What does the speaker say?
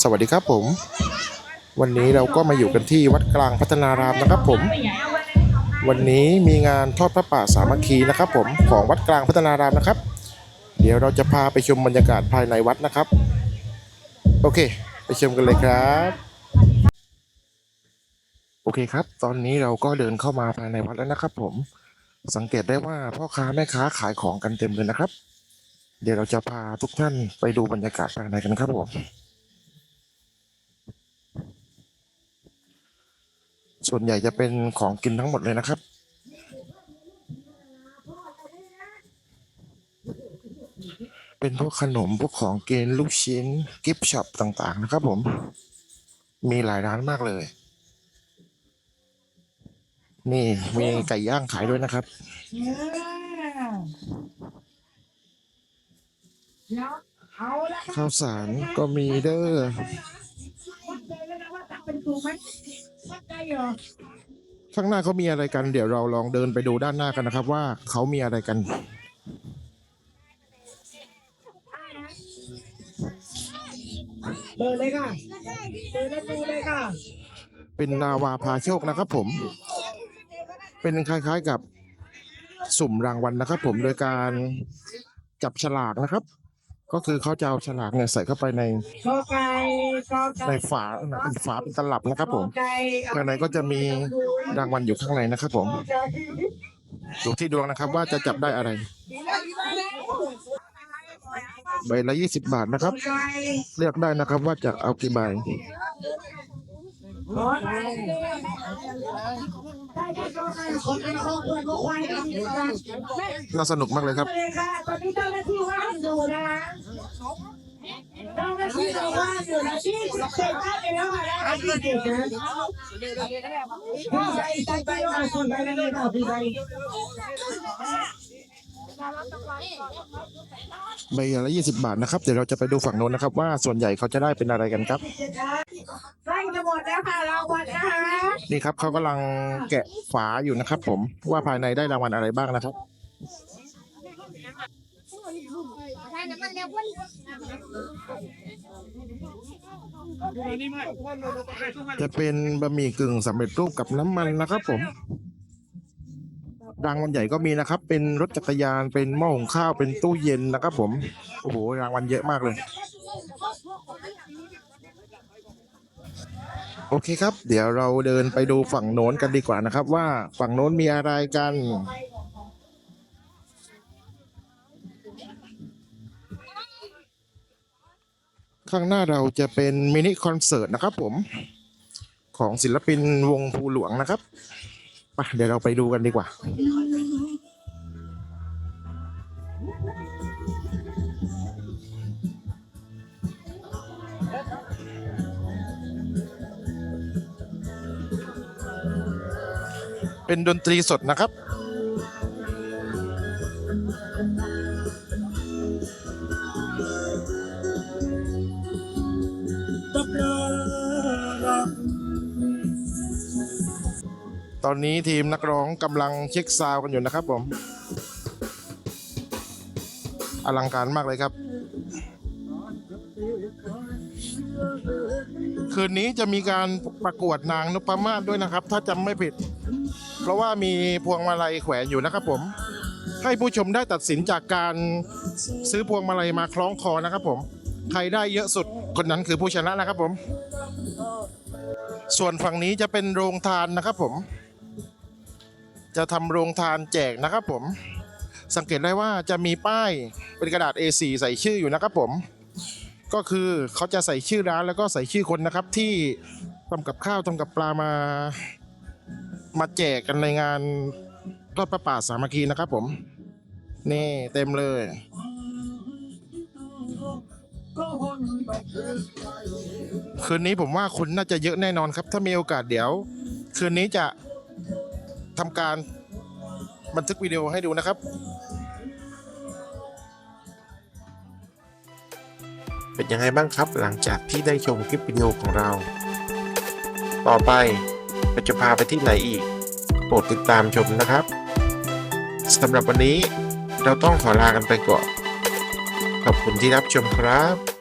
สวัสดีครับผม วันนี้เราก็มาอยู่กันที่วัดกลางพัฒนารามนะครับผม วันนี้มีงานทอดพระป่าสามัคคีนะครับ ผมของวัดกลางพัฒนารามนะครับ เดี๋ยวเราจะพาไปชมบรรยากาศภายในวัดนะครับ โอเค ไปชมกันเลยครับ โอเคครับ ตอนนี้เราก็เดินเข้ามาภายในวัดแล้วนะครับ ผม สังเกตได้ว่าพ่อค้าแม่ค้าขายของกันเต็มเลยนะครับ เดี๋ยวเราจะพาทุกท่านไปดูบรรยากาศภายในกันครับผม ส่วนใหญ่จะเป็นของกินทั้งหมดเลยนะครับ เป็นพวกขนมพวกของกินลูกชิ้น กิฟช็อปต่างๆนะครับผม มีหลายร้านมากเลย นี่มีไก่ย่างขายด้วยนะครับข้าวสารก็มีเด้อ วัดใจแล้วนะว่าทำเป็นถูกไหมวัดใจเหรอข้างหน้าเขามีอะไรกัน เดี๋ยวเราลองเดินไปดูด้านหน้ากันนะครับ ว่าเขามีอะไรกันเปิดเลยค่ะเปิดแล้วดูเลยค่ะเป็นนาวาพาโชคนะครับผม เป็นคล้ายๆกับสุ่มรางวัลนะครับผมโดยการจับฉลากนะครับ ก็คือเขาจะเอาฉลากเนี่ยใส่เข้าไปในกอไก่กอไก่ในฝาเป็นฝาเป็นตลับนะครับผมกอไก่ข้างในก็จะมีรางวัลอยู่ข้างในนะครับผมกอไก่ดูที่ดวงนะครับว่าจะจับได้อะไร ใบละยี่สิบบาทนะครับกอไก่เลือกได้นะครับว่าจะเอากี่ใบ นไอ้ครอบครัวก็ควายกันอยู่กันน่าสนุกมากเลยครับเลยค่ะตอนนี้เจ้าหน้าที่ว่างอยู่นะคะเจ้าหน้าที่เราว่างอยู่นะที่เสร็จแล้วไปแล้วค่ะนะที่เสร็จนะพี่ใบใส่ไปว่าคนไปแล้วเลยค่ะพี่ใบ ใบละยี่สิบาทนะครับ เดี๋ยวเราจะไปดูฝั่งโน้นนะครับ ว่าส่วนใหญ่เขาจะได้เป็นอะไรกันครับใกล้จะหมดแล้วค่ะรางวัลนะคะนี่ครับเขากำลังแกะฝาอยู่นะครับ ผมว่าภายในได้รางวัลอะไรบ้างนะครับ จะเป็นบะหมี่กึ่งสำเร็จรูปกับน้ำมันนะครับ ผม รางวัลใหญ่ก็มีนะครับ เป็นรถจักรยานเป็นหม้อหุงข้าวเป็นตู้เย็นนะครับผมโอ้โหรางวัลเยอะมากเลย โอเคครับ เดี๋ยวเราเดินไปดูฝั่งโน้นกันดีกว่านะครับ ว่าฝั่งโน้นมีอะไรกันข้างหน้าเราจะเป็นมินิคอนเสิร์ตนะครับผม ของศิลปินวงภูหลวงนะครับ ไปเดี๋ยวเราไปดูกันดีกว่า เป็นดนตรีสดนะครับ ตอนนี้ทีมนักร้องกำลังเช็คซาวกันอยู่นะครับผม อลังการมากเลยครับ คืนนี้จะมีการประกวดนางนพมาศด้วยนะครับ ถ้าจำไม่ผิด เพราะว่ามีพวงมาลัยแขวนอยู่นะครับผม ให้ผู้ชมได้ตัดสินจากการซื้อพวงมาลัยมาคล้องคอนะครับผม ใครได้เยอะสุดคนนั้นคือผู้ชนะนะครับผมส่วนฝั่งนี้จะเป็นโรงทานนะครับผม จะทำโรงทานแจกนะครับผม สังเกตได้ว่าจะมีป้ายเป็นกระดาษ A4 ใส่ชื่ออยู่นะครับผม ก็คือเขาจะใส่ชื่อร้านแล้วก็ใส่ชื่อคนนะครับที่ทำกับข้าวทำกับปลามา มาแจกกันในงานทอดประป่าสามัคคีนะครับผม นี่เต็มเลย คืนนี้ผมว่าคนน่าจะเยอะแน่นอนครับ ถ้ามีโอกาสเดี๋ยว คืนนี้จะ ทำการบันทึกวิดีโอให้ดูนะครับ เป็นยังไงบ้างครับหลังจากที่ได้ชมคลิปวิดีโอของเรา ต่อไปเราจะพาไปที่ไหนอีก โปรดติดตามชมนะครับสำหรับวันนี้เราต้องขอลากันไปก่อน ขอบคุณที่รับชมครับ